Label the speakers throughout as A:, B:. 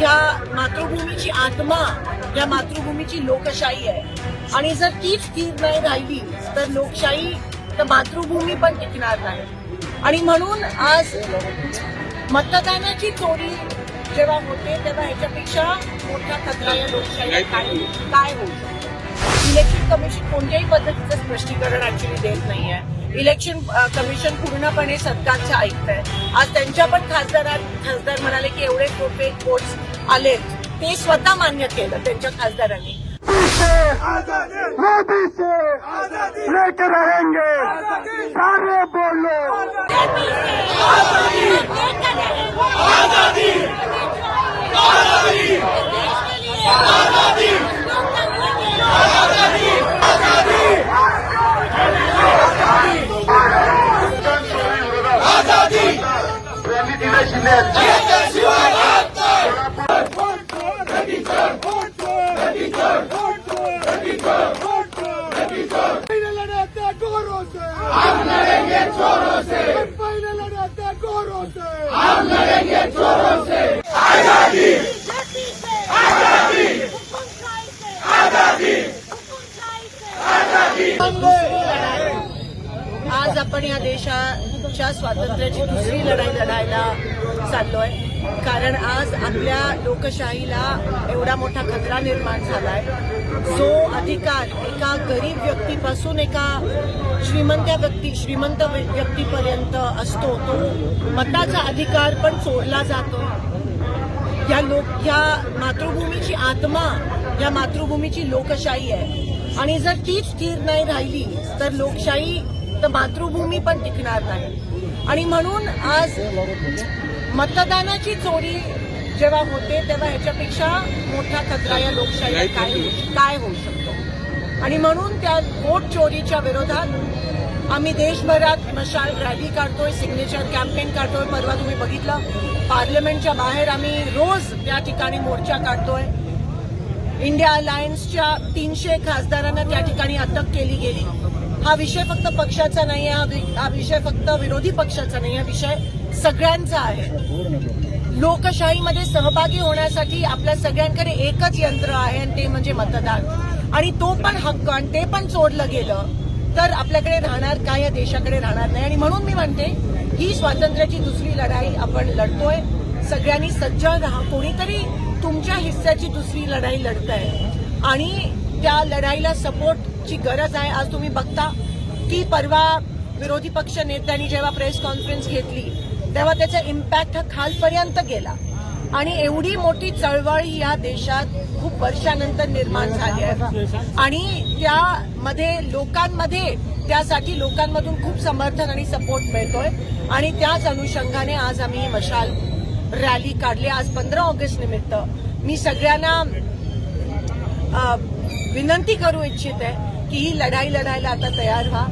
A: ह्या मातृभूमीची आत्मा या मातृभूमीची लोकशाही आहे. आणि जर तीच स्थिर नाही राहिली तर लोकशाही तर मातृभूमी पण टिकणार नाही. आणि म्हणून आज मतदानाची चोरी जेव्हा होते तेव्हा ह्याच्यापेक्षा मोठा खतरा या लोकशाही काय काय इलेक्शन कमिशन कोणत्याही पद्धतीचं स्पष्टीकरण ऍक्च्युली देत नाहीये. इलेक्शन कमिशन पूर्णपणे सरकारचं ऐकतंय. आज त्यांच्या पण खासदार खासदार म्हणाले की एवढे कोर्ट आलेत ते स्वतः मान्य केलं त्यांच्या खासदारांनी.
B: मोदी
C: चोरों से पहले लड़ाते गोरों से हम लड़ेंगे चोरों से
A: आज आपण या देशाच्या स्वातंत्र्याची दुसरी लढाई लढायला चाललोय. कारण आज आपल्या लोकशाहीला एवढा मोठा खतरा निर्माण झाला आहे जो अधिकार एका गरीब व्यक्तीपासून एका श्रीमंत व्यक्ती श्रीमंत व्यक्तीपर्यंत असतो तो मताचा अधिकार पण चोरला जातो या लोक या मातृभूमीची आत्मा या मातृभूमीची लोकशाही आहे. आणि जर ती स्थिर नाही राहिली तर लोकशाही तर मातृभूमी पण टिकणार नाही. आणि म्हणून आज मतदानाची चोरी जेव्हा होते तेव्हा ह्याच्यापेक्षा मोठा खतरा या लोकशाहीला काय काय होऊ शकतो? आणि म्हणून त्या वोट चोरीच्या विरोधात आम्ही देशभरात मशाल रॅली काढतोय सिग्नेचर कॅम्पेन काढतोय. परवा तुम्ही बघितलं पार्लमेंटच्या बाहेर आम्ही रोज त्या ठिकाणी मोर्चा काढतोय. इंडिया अलायन्सच्या तीनशे खासदारांना त्या ठिकाणी अटक केली गेली. हा विषय फक्त पक्षाचा नाही आहे हा वि- हा विषय फक्त विरोधी पक्षाचा नाही हा विषय सगळ्यांचा आहे. लोकशाहीमध्ये सहभागी होण्यासाठी आपल्या सगळ्यांकडे एकच यंत्र आहे आणि ते म्हणजे मतदान. आणि तो पण हक्क आणि ते पण चोरलं गेलं तर आपल्याकडे राहणार काय? या देशाकडे राहणार नाही. आणि म्हणून मी म्हणते ही स्वातंत्र्याची दुसरी लढाई आपण लढतोय. सगळ्यांनी सज्ज राहा. कोणीतरी तुमच्या हिस्स्याची दुसरी लढाई लढत आहे आणि त्या लढाईला सपोर्टची गरज आहे. आज तुम्ही बघता की परवा विरोधी पक्ष नेत्यांनी जेव्हा प्रेस कॉन्फरन्स घेतली तेव्हा त्याचा इम्पॅक्ट हा खालपर्यंत गेला. आणि एवढी मोठी चळवळ ही या देशात खूप वर्षानंतर निर्माण झाली आहे. आणि त्यामध्ये लोकांमध्ये त्यासाठी लोकांमधून खूप समर्थन आणि सपोर्ट मिळतोय. आणि त्याच अनुषंगाने आज आम्ही मशाल रॅली काढली. आज पंधरा ऑगस्ट निमित्त. मी सगळ्यांना विनंती करू इच्छित आहे की ही लढाई लढायला आता तयार व्हा.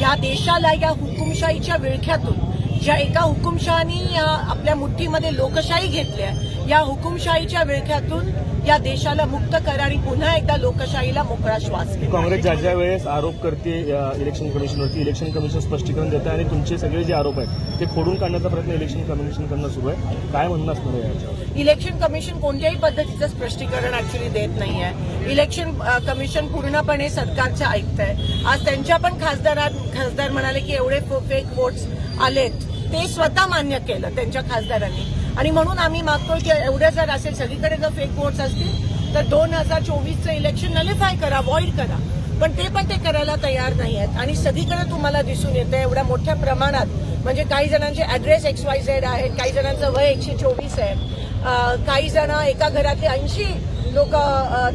A: या देशाला या हुकुमशाहीच्या विळख्यातून ज्या एका हुकुमशहानी या आपल्या मुठ्ठीमध्ये लोकशाही घेतल्या या हुकुमशाहीच्या विळख्यातून या देशाला मुक्त करा आणि पुन्हा एकदा लोकशाहीला मोकळा श्वास घ्या
D: काँग्रेस ज्या ज्या वेळेस आरोप करते इलेक्शन कमिशनवरती इलेक्शन कमिशन स्पष्टीकरण देतं आणि तुमचे सगळे जे आरोप आहेत ते खोडून काढण्याचा प्रयत्न इलेक्शन कमिशन करणं सुरू आहे. काय म्हणणं असणार आहे
A: इलेक्शन कमिशन कोणत्याही पद्धतीचं स्पष्टीकरण ऍक्च्युली देत नाहीये. इलेक्शन अ, कमिशन पूर्णपणे सरकारचं ऐकतंय. आज त्यांच्या पण खासदारात खासदार म्हणाले की एवढे फेक वोट्स आलेत. ते स्वतः मान्य केलं त्यांच्या खासदारांनी. आणि म्हणून आम्ही मागतो की एवढं जर असेल सगळीकडे जर फेक वोट्स असतील तर दोन हजार चोवीसचं इलेक्शन नलिफाय करा अवॉइड करा. पण ते पण ते करायला तयार नाही आहेत आणि सगळीकडे तुम्हाला दिसून येतं एवढ्या मोठ्या प्रमाणात. म्हणजे काही जणांचे ऍड्रेस एक्स वाय झेड आहेत काही जणांचं वय एकशे चोवीस आहे. काही जण एका घरातले ऐंशी लोक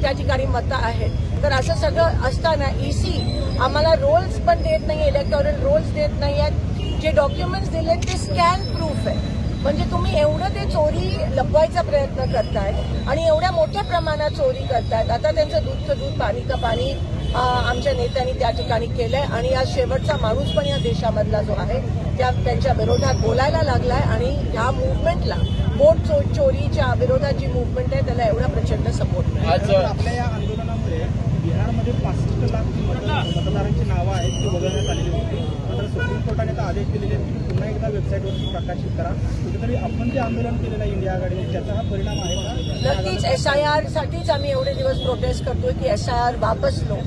A: त्या ठिकाणी मतं आहेत. तर असं सगळं असताना ईसी आम्हाला रोल्स पण देत नाही इलेक्टॉरल रोल्स देत नाही आहेत जे डॉक्युमेंट्स दिले ते स्कॅन प्रूफ आहे. म्हणजे तुम्ही एवढं ते चोरी लपवायचा प्रयत्न करताय आणि एवढ्या मोठ्या प्रमाणात चोरी करतायत. आता त्यांचं दूधचं दूध पाणी का पाणी आमच्या नेत्यांनी त्या ठिकाणी केलंय आणि आज शेवटचा माणूस पण या देशामधला जो आहे त्या त्यांच्या विरोधात बोलायला लागलाय आणि ह्या मुवमेंटला बोट चो चोरीच्या विरोधात जी मुवमेंट आहे त्याला एवढा प्रचंड सपोर्ट
E: आपल्या या आंदोलनामुळे बिहारमध्ये पासष्ट लाख मत- मतदारांची नावं आहेत ती वगळण्यात आलेली होती मात्र सुप्रीम कोर्टाने आता आदेश दिलेले आहेत पुन्हा एकदा वेबसाईटवर प्रकाशित करा. कुठेतरी आपण जे आंदोलन केलेलं आहे इंडिया आघाडीने त्याचा हा परिणाम आहे का?
A: नक्कीच एस आय आर साठीच आम्ही एवढे दिवस प्रोटेस्ट करतोय की एस आय आर वापस लो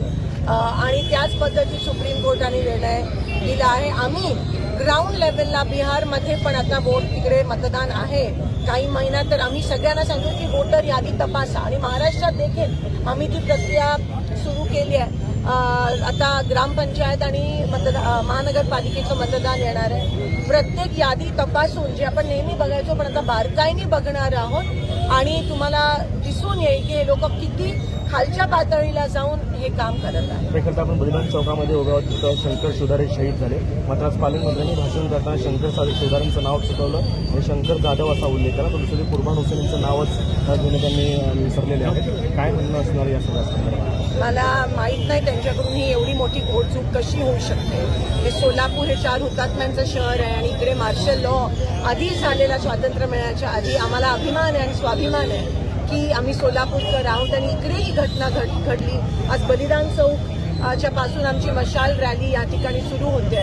A: आणि त्याच पद्धतीत सुप्रीम कोर्टाने निर्णय दिला आहे. आम्ही ग्राउंड लेवलला बिहारमध्ये पण आता वोट तिकडे मतदान आहे. काही महिन्यात तर आम्ही सगळ्यांना सांगतो की वोटर यादी तपासा. आणि महाराष्ट्रात देखील आम्ही ती प्रक्रिया सुरू केली आहे. आता ग्रामपंचायत आणि मतदा महानगरपालिकेचं मतदान येणार आहे. प्रत्येक यादी तपासून जे आपण नेहमी बघायचो पण आता बारकाईने बघणार आहोत आणि तुम्हाला दिसून येईल की हे लोक किती खालच्या पातळीला जाऊन हे काम करत आहे
D: एखादा आपण बलिदान चौकामध्ये उभे आहोत तिथं शंकर सुधारे शहीद झाले. मात्र आज पालकमंत्र्यांनी भाषण करताना शंकर सा- सुधारांचं नाव सुचवलं आणि शंकर जाधव असा उल्लेख केला. तर दुसरी कुर्बान हुसेन यांचं नावच अ, त्यांनी विसरलेले आहे. काय म्हणणं असणार या सगळ्या
A: मला माहीत नाही त्यांच्याकडून ही एवढी मोठी घोडचूक कशी होऊ शकते. हे सोलापूर हे चार हुतात्म्यांचं शहर आहे आणि इकडे मार्शल लॉ आधी झालेला स्वातंत्र्य मिळण्याच्या आधी आम्हाला अभिमान आहे आणि स्वाभिमान आहे की आम्ही सोलापूरकर आहोत आणि इकडे ही घटना घड घडली. आज बलिदान चौक च्या पासून आमची मशाल रॅली या ठिकाणी सुरू होते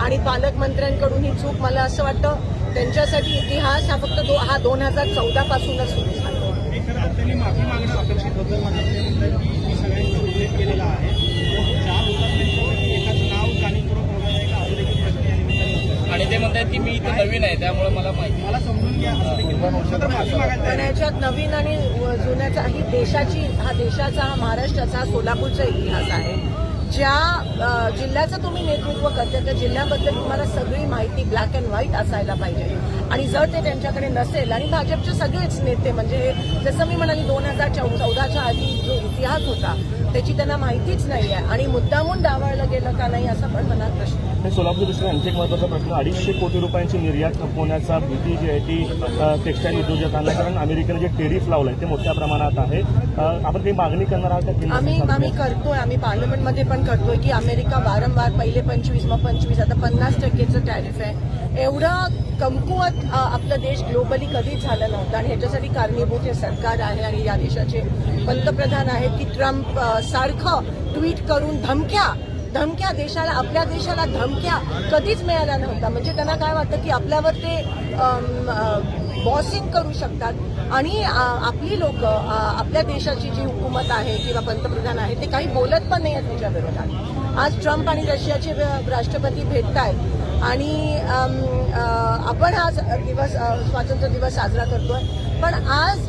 A: आणि पालकमंत्र्यांकडून ही चूक मला असं वाटतं त्यांच्यासाठी इतिहास हा फक्त दो, हा दोन हजार चौदापासूनच सुरू झाला
E: हे खरं तर त्यांनी माफी मागणं अपेक्षित होतं मात्र ते म्हणतात की मी सगळ्यांचा उल्लेख केलेला आहे चार हुतात्म्यांपैकी एकाचं नाव जाणीवपूर्वक वगळलं आहे का असं देखील प्रश्न या निमित्ताने
F: आणि ते म्हणतात की मी इथं नवीन आहे त्यामुळे मला माहिती.
E: मला समजून घ्या असं देखील
A: याच्यात नवीन आणि जुन्याचा ही देशाची हा देशाचा हा महाराष्ट्राचा हा सोलापूरचा इतिहास आहे. ज्या जिल्ह्याचं तुम्ही नेतृत्व करते त्या जिल्ह्याबद्दल तुम्हाला सगळी माहिती ब्लॅक अँड व्हाईट असायला पाहिजे. आणि जर ते त्यांच्याकडे नसेल आणि भाजपचे सगळेच नेते म्हणजे जसं मी म्हणाली दोन हजार चौदाच्या आधी जो इतिहास होता त्याची त्यांना माहितीच नाही आहे आणि मुद्दामून डावळलं गेलं का नाही असा पण मनात प्रश्न आहे.
D: सोलापूर दृष्टीने आणखी एक महत्त्वाचा प्रश्न अडीचशे कोटी रुपयांची निर्यात होण्याचा भीती जी आहे ती टेक्स्टाईल उद्योजकांना कारण अमेरिकेने जे टेरिफ लावलंय ते मोठ्या प्रमाणात आहे आपण काही मागणी करणार आहात
A: आम्ही? आम्ही करतोय आम्ही पार्लमेंटमध्ये पण करतोय की अमेरिका वारंवार पहिले पंचवीस मग पंचवीस आता पन्नास टक्केचं टॅरिफ आहे एवढं कमकुवत आपला देश ग्लोबली कधीच झाला नव्हता. आणि ह्याच्यासाठी कारणीभूत हे सरकार आहे आणि या देशाचे पंतप्रधान आहेत की ट्रम्प सारखं ट्विट करून धमक्या धमक्या देशाला आपल्या देशाला धमक्या कधीच मिळाल्या नव्हत्या. म्हणजे त्यांना काय वाटतं की आपल्यावर ते बॉसिंग करू शकतात. आणि आपली लोक आपल्या देशाची जी हुकूमत आहे किंवा पंतप्रधान आहे ते काही बोलत पण नाही आहेत त्याच्या विरोधात. आज ट्रम्प आणि रशियाचे राष्ट्रपती भेटत आहेत आणि आपण आज दिवस स्वातंत्र्य दिवस साजरा करतोय. पण आज